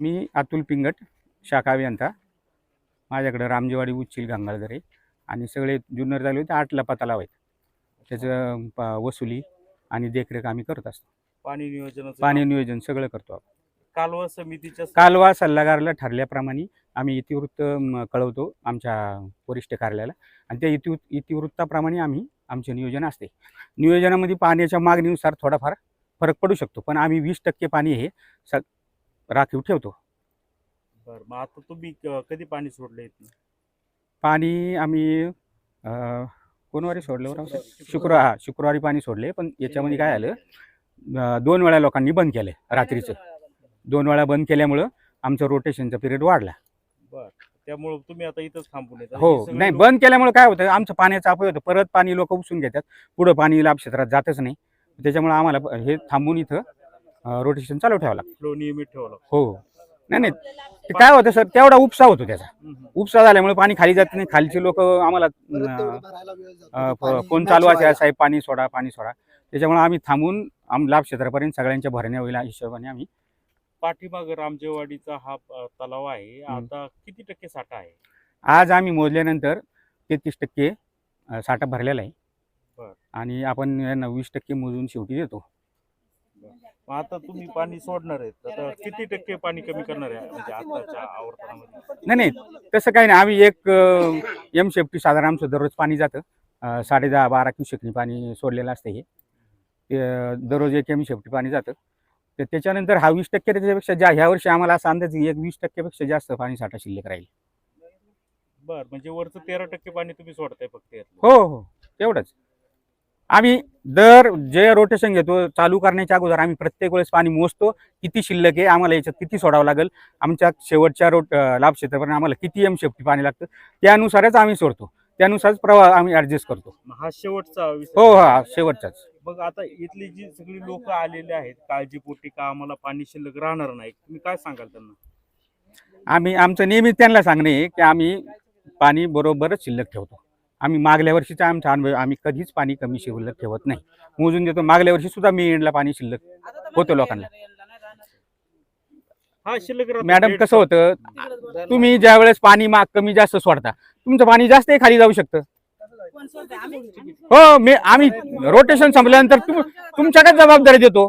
मी अतुल पिंगट शाखा अभियंता माझ्याकडं रामजेवाडी उच्चिल गंगाधरे आणि सगळे जुन्नर झाले होते आठला पता लावायचं त्याचं प- वसुली आणि देखरेख आम्ही करत असतो. पाणी नियोजन पाणी नियोजन सगळं करतो आपण. कालवा समितीच्या कालवा सल्लागाराला ठरल्याप्रमाणे आम्ही इतिवृत्त म, कळवतो आमच्या वरिष्ठ कार्यालयाला. आणि त्या इति इतिवृत्ताप्रमाणे आम्ही आमचे नियोजन असते. नियोजनामध्ये पाण्याच्या मागणीनुसार थोडाफार फरक पडू शकतो. पण आम्ही वीस टक्के पाणी हे स राखीव ठेवतो. बरं मग आता तुम्ही क- कधी पाणी सोडलं इथनं? पाणी आम्ही अं, कोणवारी सोडलं शुक्रवार हा शुक्रवारी पाणी सोडले पण याच्यामध्ये काय आलं अं, दोन वेळा लोकांनी बंद केले रात्रीचं. दोन वेळा बंद केल्यामुळं आमचं रोटेशनचा पिरियड वाढला. बरं त्यामुळं तुम्ही आता इथंच थांबून येता. हो हे सगळे नाही लोक- बंद केल्यामुळे काय होतं आमचं पाण्याचा अपव्य होतं परत पाणी लोक उपसून घेतात. पुढं पाणी लाभ क्षेत्रात जातच नाही. त्याच्यामुळे आम्हाला हे थांबून इथं रोटेशन चालू ठेवावं लागतं. फ्लो नियमित ठेवला हो नाही नाही. ते काय होतं सर तेवढा उपसा होतो त्याचा. उपसा झाल्यामुळे पाणी खाली जात नाही. खालचे लोक आम्हाला फोन चालू असे साहेब पाणी सोडा पाणी सोडा. त्याच्यामुळे आम्ही थांबून आम लाभ क्षेत्रापर्यंत सगळ्यांच्या भरण्या होईल हिशोबाने आम्ही पाठीमाग रामजेवाडीचा हा तलाव आहे. आता किती टक्के साठा आहे? आज आम्ही मोजल्यानंतर तेहतीस टक्के साठा भरलेला आहे. आणि आपण यांना वीस टक्के मोजून शेवटी देतो. मग आता तुम्ही पाणी सोडणार आहेत. आता किती टक्के पाणी कमी करणार आहे? म्हणजे आताच्या आवर्तनामध्ये. नाही नाही. तसं काही नाही. आम्ही एक एम शेफ्टी साधारण आमचं दररोज पाणी जातं. अं, साडे दहा बारा क्युसेकनी पाणी सोडलेलं असतं हे. ते अं, दररोज एक एम शेफ्टी पाणी जातं. तर त्याच्यानंतर हा वीस टक्के त्याच्यापेक्षा जा ह्या वर्षी आम्हाला असा अंदाज आहे, एक वीस टक्केपेक्षा जास्त पाणी साठा शिल्लक राहील. बर म्हणजे वरचं तेरा टक्के पाणी तुम्ही सोडताय फक्त यातलं. हो हो. तेवढंच. आम्ही दर जे रोटेशन घेतो चालू करण्याच्या अगोदर आम्ही प्रत्येक वेळेस पाणी मोजतो किती शिल्लक आहे आम्हाला याच्यात किती सोडावं लागेल आमच्या शेवटच्या रोट लाभ क्षेत्रापर्यंत आम्हाला किती एम शेफ्टी पाणी लागतं त्यानुसारच आम्ही सोडतो त्यानुसारच प्रवाह आम्ही ऍडजस्ट करतो. हा शेवटचा विषय. हो हा शेवटचाच. मग आता इथली जी सगळी लोक आलेले आहेत काळजीपोटी का आम्हाला पाणी शिल्लक राहणार नाही तुम्ही काय सांगाल त्यांना? आम्ही आमचं नेहमी त्यांना सांगणे की आम्ही पाणी बरोबरच शिल्लक ठेवतो. आम्ही मागल्या वर्षीचा आमचा अनुभव आम्ही कधीच पाणी कमी शिल्लक ठेवत नाही. मोजून देतो मागल्या वर्षी सुद्धा मी एंडला पाणी शिल्लक होतं लोकांना. हा. मॅडम कसं होतं? तुम्ही ज्या वेळेस पाणी माग कमी जास्त सोडता तुमचं पाणी जास्त खाली जाऊ शकतं. हो मी आम्ही रोटेशन संपल्यानंतर तुम तुमच्याकडे जबाबदारी देतो.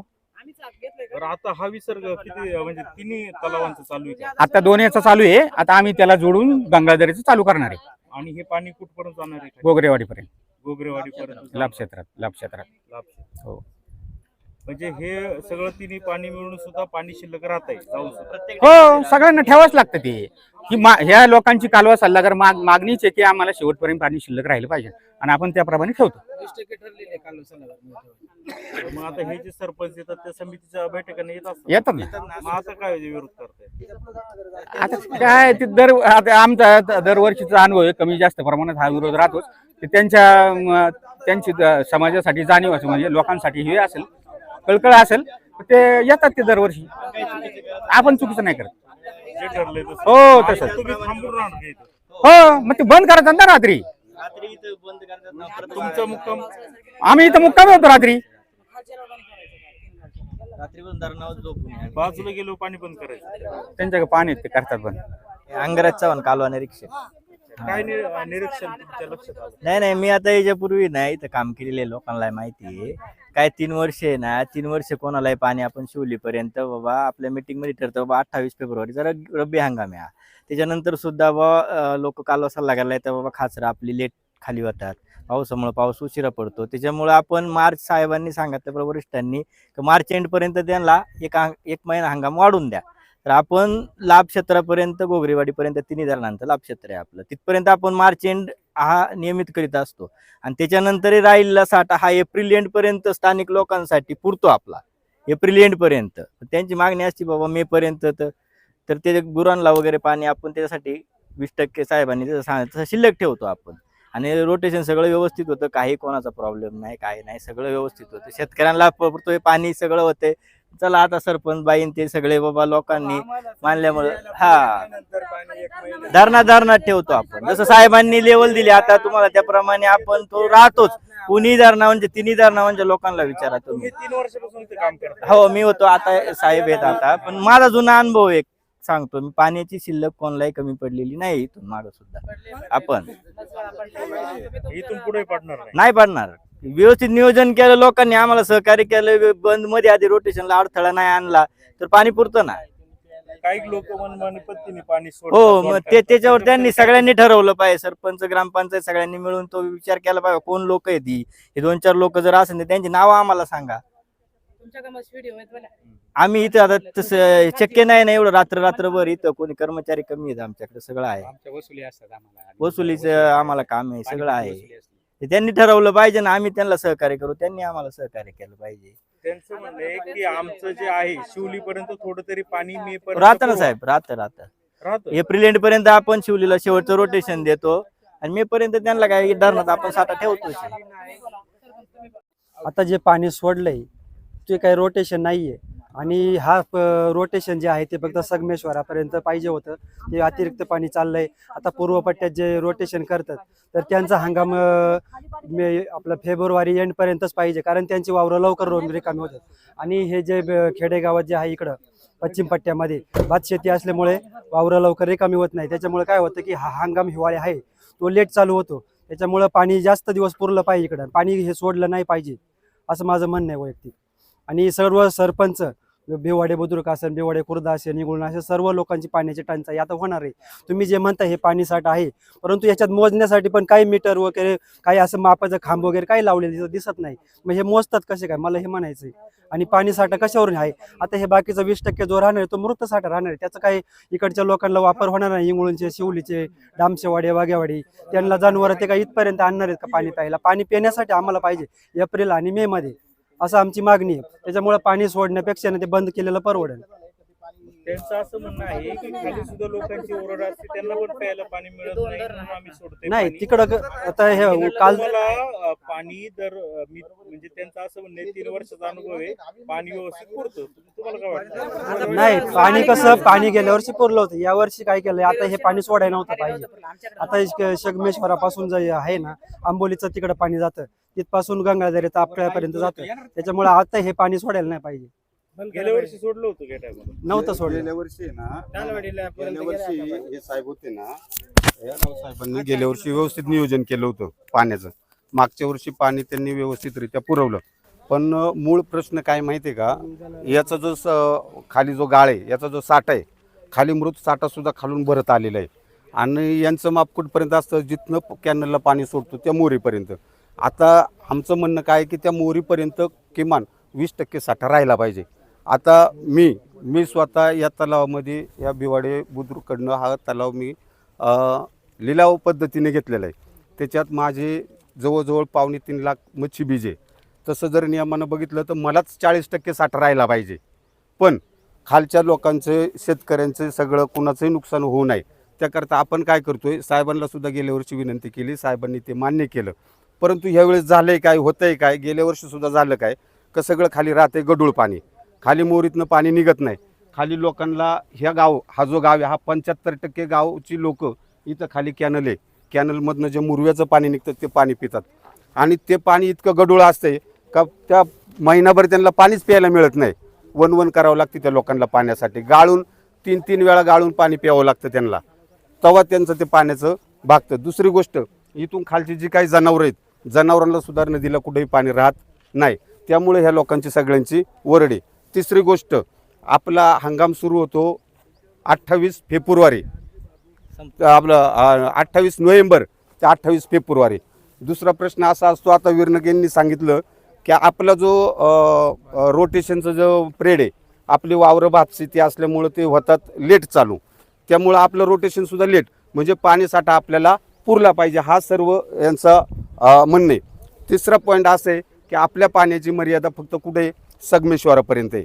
आता हा विसर्ग किती म्हणजे तिन्ही तलावांचा चालू आहे? आता दोन याचा चालू आहे. आता आम्ही त्याला जोडून गंगाधरीचं चालू करणार आहे. आणि हे पाणी कुठपर्यंत जाणार आहे गोगरेवाडीपर्यंत. गोगरेवाडी पर्यंत लाभ क्षेत्रात लाभ क्षेत्रात. हो. म्हणजे हे सगळं तिन्ही पाणी मिळून सुद्धा पाणी शिल्लक राहत आहे सुद्धा. हो सगळ्यांना ठेवाच लागतं ते. की मा ह्या लोकांची कालवा सल्लागार माग मागणीच आहे की आम्हाला शेवटपर्यंत पाणी शिल्लक राहिलं पाहिजे. आणि आपण त्याप्रमाणे ठेवतो. मग आता हे जे सरपंच येतात त्या समितीच्या बैठकांना येत असतात. येतात ना. मग आता काय विरोध करताय? आता काय ते दर आता आमचा दरवर्षीचा अनुभव आहे कमी जास्त प्रमाणात हा विरोध राहतोच. ते त्यांच्या म, त्यांची द- समाजासाठी जाणीव असेल म्हणजे लोकांसाठी हे असेल कळकळ असेल ते येतात ते दरवर्षी. आपण चुकीचं नाही करत. जे ठरलंय तसं. हो आणि तसं. तुम्ही थांबून राहणार का इथं? हो मग ते बंद करायचं ना रात्री. तुमचा मुक्काम? आम्ही इथं मुक्कामी होतो रात्री. बाजूला गेलो पाणी बंद करायचं. त्यांच्याकडे पाणी आहे, ते करतात बंद. अंगराज चव्हाण कालवा निरीक्षक. काय नि- निरीक्षण तुमच्या लक्षात आलं? नाही नाही मी आता याच्यापूर्वी नाही इथं काम केलेले लोकांना माहिती आहे. काय तीन वर्ष आहे ना तीन वर्ष कोणालाही पाणी आपण शिवलीपर्यंत बाबा आपल्या मिटिंगमध्ये ठरतो ठरतं बाबा अठ्ठावीस फेब्रुवारी जरा रब्बी हंगाम आहे त्याच्यानंतर सुद्धा बाबा लोक कालवा सल्ला करायला येतात बाबा खाचरा आपली लेट खाली होतात. पावसामुळे पाऊस उशिरा पडतो. त्याच्यामुळे आपण मार्च साहेबांनी सांगितल्याप्रमाणे वरिष्ठांनी की मार्च एंडपर्यंत त्यांना एक एक महिना हंगाम वाढून द्या. तर आपण लाभ क्षेत्रापर्यंत गोगरेवाडीपर्यंत तिन्ही धरणांचं लाभ क्षेत्र आहे आपलं. तिथपर्यंत आपण मार्च एंड हा नियमित करीत असतो. आणि त्याच्यानंतर राहिलेला साठा हा एप्रिल एंड पर्यंत स्थानिक लोकांसाठी पुरतो आपला. एप्रिल एंड पर्यंत. त्यांची मागणी असते बाबा मे पर्यंत तर तर ते गुरांना वगैरे पाणी आपण त्याच्यासाठी वीस टक्के साहेबांनी जसं तसं शिल्लक ठेवतो आपण. आणि रोटेशन सगळं व्यवस्थित होतं. काही कोणाचा प्रॉब्लेम नाही काही नाही सगळं व्यवस्थित होतं. शेतकऱ्यांना पुरतोय पाणी सगळं होतंय. चला आता सरपंच बाईन ते सगळे बाबा लोकांनी मानल्यामुळे हा. धरणा धरणा ठेवतो आपण. जसं साहेबांनी लेवल दिली आता तुम्हाला त्याप्रमाणे आपण तो राहतोच. कुणी धरणा म्हणजे तिन्ही धरणा म्हणजे लोकांना विचारा तुम्ही तीन वर्षापासून ते काम करता हो मी होतो आता साहेब आहेत आता. पण माझा जुना अनुभव एक सांगतो मी. पाण्याची शिल्लक कोणालाही कमी पडलेली नाही इथून मागं सुद्धा. आपण. इथून पुढे पडणार नाही पडणार. व्यवस्थित नियोजन केलं लोकांनी आम्हाला सहकार्य केलं बंदमध्ये आधी रोटेशनला अडथळा नाही आणला तर पाणी पुरतं ना. काही लोक मनमानी पाणी हो मग. ते त्याच्यावर त्यांनी सगळ्यांनी ठरवलं पाहिजे सरपंच ग्रामपंचायत सगळ्यांनी मिळून तो विचार केला पाहिजे कोण लोक आहेत ही? हे दोन चार लोक जर असेल तर त्यांची नावं आम्हाला सांगा. आम्ही इथं आता तसं शक्य नाही ना एवढं रात्र रात्रभर इथं कोणी कर्मचारी कमी आहेत आमच्याकडे सगळं आहे. आमच्या वसुली असतात आम्हाला. वसुलीचं आम्हाला काम आहे सगळं आहे. त्यांनी ठरवलं पाहिजे ना आम्ही त्यांना सहकार्य करू. त्यांनी आम्हाला सहकार्य केलं पाहिजे. त्यांचं म्हणणं आहे की आमचं जे आहे शिवली पर्यंत थोडं तरी पाणी मे पर्यंत राहतं ना. साहेब राहतं राहतं. राहतं. एप्रिल एंड पर्यंत आपण शिवलीला शेवटचं रोटेशन देतो. आणि मे पर्यंत त्यांना काय धरणात आपण साठा ठेवतोच आता जे पाणी सोडलंय ते काही रोटेशन नाहीये. आणि हा रोटेशन जे आहे ते फक्त संगमेश्वरापर्यंत पाहिजे होतं. ते अतिरिक्त पाणी चाललंय. आता पूर्व पट्ट्यात जे रोटेशन करतात तर त्यांचा हंगाम आपला मे आपलं फेब्रुवारी एंड पर्यंतच पाहिजे. कारण त्यांची वावरं लवकर रोवून रिकामी होतात. आणि हे जे ब- खेडेगावात जे आहे इकडं पश्चिम पट्ट्यामध्ये भात शेती असल्यामुळे वावरं लवकर रिकामी होत नाही. त्याच्यामुळे काय होतं की हा हंगाम हिवाळी आहे. तो लेट चालू होतो. त्याच्यामुळं पाणी जास्त दिवस पुरलं पाहिजे इकडं. पाणी हे सोडलं नाही पाहिजे. असं माझं म्हणणं आहे वैयक्तिक. आणि सर्व सरपंच बिवाडे बुद्रुक असेल भिवाडे खुर्दा असेल निगुण असेल सर्व लोकांची पाण्याची टंचाई आता होणार आहे. तुम्ही जे म्हणता हे पाणी साठा आहे परंतु याच्यात मोजण्यासाठी पण काही मीटर वगैरे काही असं मापाचं खांब वगैरे काही लावलेलं दिसत- दिसत नाही. मग हे मोजतात कसे काय? मला हे म्हणायचं आहे आणि पाणी साठा कशावरून आहे? आता हे बाकीचा वीस टक्के जो राहणार तो मृत साठा राहणार आहे. त्याचा काही इकडच्या लोकांना वापर होणार नाही. इंगुळूनचे शिवलीचे डामशेवाडे वाघेवाडी त्यांना जनावरं ते काही इथपर्यंत आणणार आहेत का पाणी प्यायला? पाणी पिण्यासाठी आम्हाला पाहिजे एप्रिल आणि मे मध्ये. असं आमची मागणी आहे. त्याच्यामुळे पाणी सोडण्यापेक्षा ना ते बंद केलेलं परवडेल. त्यांचं असं म्हणणं आहे की खाली सुद्धा लोकांची ओरड असते त्यांना पण प्यायला पाणी मिळत नाही म्हणून आम्ही सोडतोय नाही पाणी. तिकडं क- आता हे काल अं, पाणी दर अं, मी म्हणजे त्यांचं असं म्हणणं आहे तीन वर्षाचा अनुभव आहे पाणी व्यवस्थित पुरतं. तुम्हाला काय वाटतं? नाही पाणी कसं पाणी गेल्या वर्षी पुरलं होतं. या वर्षी काय केलंय? आता हे पाणी सोडायला नव्हतं पाहिजे. आता शगमेश्वरापासून जे आहे ना आंबोलीचं तिकडं पाणी जातं. तिथपासून गंगाधर तापकळ्यापर्यंत जातं त्याच्यामुळे आता हे पाणी सोडायला नाही पाहिजे. गेल्या वर्षी सोडलं होतं टायमाला नव्हतं सोडलं. गेल्या वर्षी आहे ना गेल्या वर्षी हे साहेब होते ना या राव साहेबांनी गेल्या वर्षी व्यवस्थित नियोजन केलं होतं पाण्याचं. मागच्या वर्षी पाणी त्यांनी व्यवस्थितरित्या पुरवलं. पण अं, मूळ प्रश्न काय माहितीये का? याचा जो स- खाली जो गाळ आहे याचा जो साठा आहे खाली मृत साठा सुद्धा खालून भरत आलेला आहे. आणि यांचं माप कुठपर्यंत असतं? जिथनं कॅनलला पाणी सोडतो त्या मोरीपर्यंत. आता आमचं म्हणणं काय आहे की त्या मोहरीपर्यंत किमान वीस टक्के साठा राहिला पाहिजे. आता मी मी स्वतः या तलावामध्ये या बिवाडे बुद्रुकडनं हा तलाव मी लिलाव पद्धतीने घेतलेला आहे. त्याच्यात माझे जवळजवळ पावणे तीन लाख मच्छी बीजे तसं जर नियमानं बघितलं तर मलाच चाळीस टक्के साठा राहिला पाहिजे. पण खालच्या लोकांचे शेतकऱ्यांचं सगळं कुणाचंही नुकसान होऊ नये. त्याकरता आपण काय करतोय साहेबांना सुद्धा गेल्या वर्षी विनंती केली साहेबांनी ते मान्य केलं. परंतु ह्यावेळेस झालंय काय होतंय काय गेल्या वर्षी सुद्धा झालं काय का सगळं खाली राहते गडूळ पाणी. खाली मोहरीतनं पाणी निघत नाही. खाली लोकांना ह्या गाव हा जो गाव आहे हा पंच्याहत्तर टक्के गावची लोक इथं खाली कॅनल आहे. कॅनलमधनं जे मुरव्याचं पाणी निघतं ते पाणी पितात. आणि ते पाणी इतकं गडूळ असतंय का त्या महिनाभर त्यांना पाणीच प्यायला मिळत नाही. वन वन करावं लागते त्या लोकांना पाण्यासाठी. गाळून तीन तीन वेळा गाळून पाणी प्यावं लागतं त्यांना. तेव्हा त्यांचं ते पाण्याचं भागतं. दुसरी गोष्ट इथून खालची जी काही जनावरं आहेत जनावरांना सुद्धा नदीला कुठेही पाणी राहत नाही. त्यामुळे ह्या लोकांची सगळ्यांची वरडी. तिसरी गोष्ट आपला हंगाम सुरू होतो अठ्ठावीस फेब्रुवारी. आपलं अठ्ठावीस नोव्हेंबर ते अठ्ठावीस फेब्रुवारी. दुसरा प्रश्न असा असतो आता विरनगेंनी सांगितलं की आपला जो रोटेशनचं जो प्रेड आहे आपली वावरं भात शेती असल्यामुळं ते होतात लेट चालू. त्यामुळं आपलं रोटेशनसुद्धा लेट म्हणजे पाणीसाठा आपल्याला पुरला पाहिजे हा सर्व यांचा म्हणणे. तिसरा पॉईंट असं आहे की आपल्या पाण्याची मर्यादा फक्त कुठे? संगमेश्वरापर्यंत आहे.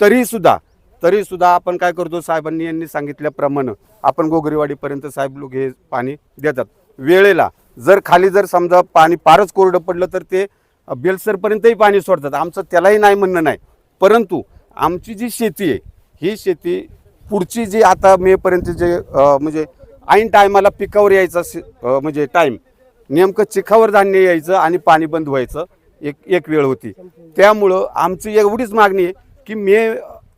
तरीसुद्धा तरीसुद्धा आपण काय करतो? साहेबांनी यांनी सांगितल्याप्रमाणे आपण गोगरेवाडीपर्यंत साहेब लोक हे पाणी देतात. वेळेला जर खाली जर समजा पाणी फारच कोरडं पडलं तर ते बेलसरपर्यंतही पाणी सोडतात. आमचं त्यालाही नाही म्हणणं नाही. परंतु आमची जी शेती आहे ही शेती पुढची जी आता मेपर्यंत जे म्हणजे ऐन टायमाला पिकावर यायचा म्हणजे टाईम नेमकं चिखावर धान्य यायचं आणि पाणी बंद व्हायचं एक एक वेळ होती. त्यामुळं आमची एवढीच मागणी आहे की मे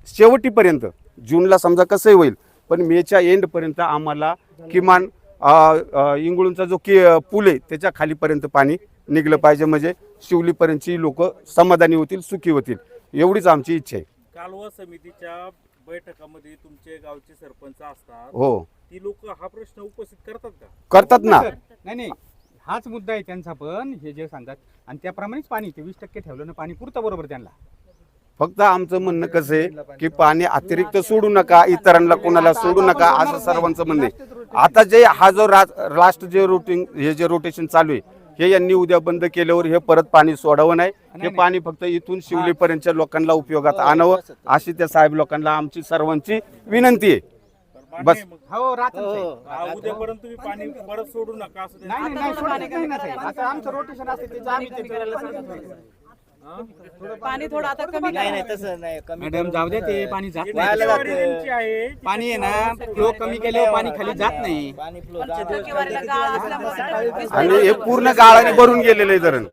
शेवटीपर्यंत जूनला समजा कसंही होईल पण मेच्या एंडपर्यंत आम्हाला किमान इंगळूणचा जो की पूल आहे त्याच्या खालीपर्यंत पाणी निघलं पाहिजे. म्हणजे शिवलीपर्यंतची लोक समाधानी होतील सुखी होतील एवढीच आमची इच्छा आहे. कालवा समितीच्या बैठकामध्ये तुमचे गावचे सरपंच असतात. हो. ती लोक हा प्रश्न उपस्थित करतात का? करतात ना. नाही नाही. हाच मुद्दा आहे त्यांचा पण हे जे सांगतात. आणि त्याप्रमाणेच पाणी ते वीस टक्के ठेवलं ना पाणी पुरतं बरोबर त्यांना. फक्त आमचं म्हणणं कसं आहे की पाणी अतिरिक्त सोडू नका इतरांना कोणाला सोडू नका असं सर्वांचं म्हणणं आहे. आता जे हा जो लास्ट जे रुटीन हे जे रोटेशन चालू आहे हे यांनी उद्या बंद केल्यावर हे परत पाणी सोडावं नाही. हे पाणी फक्त इथून शिवलीपर्यंतच्या लोकांना उपयोगात आणावं अशी त्या साहेब लोकांना आमची सर्वांची विनंती आहे. बस. हो राहत हा, उद्यापर्यंत तुम्ही पाणी परत सोडू नका असं नाही नाही सोडायचं नाही ना साहेब. आता आमचं रोटेशन असते त्याचं आम्ही ते करायला सांगतो. पाणी थोडं आता कमी नाही. तसं नाही कमी मॅडम जाऊ द्या ते पाणी जात नाही व्हायला जातं. आहे पाणी आहे ना फ्लो कमी केल्यावर पाणी खाली जात नाही पाणी flow पण जातं. टक्केवारीला गाळ असल्यामुळे आणि हे पूर्ण गाळाने भरून गेलेलं आहे धरण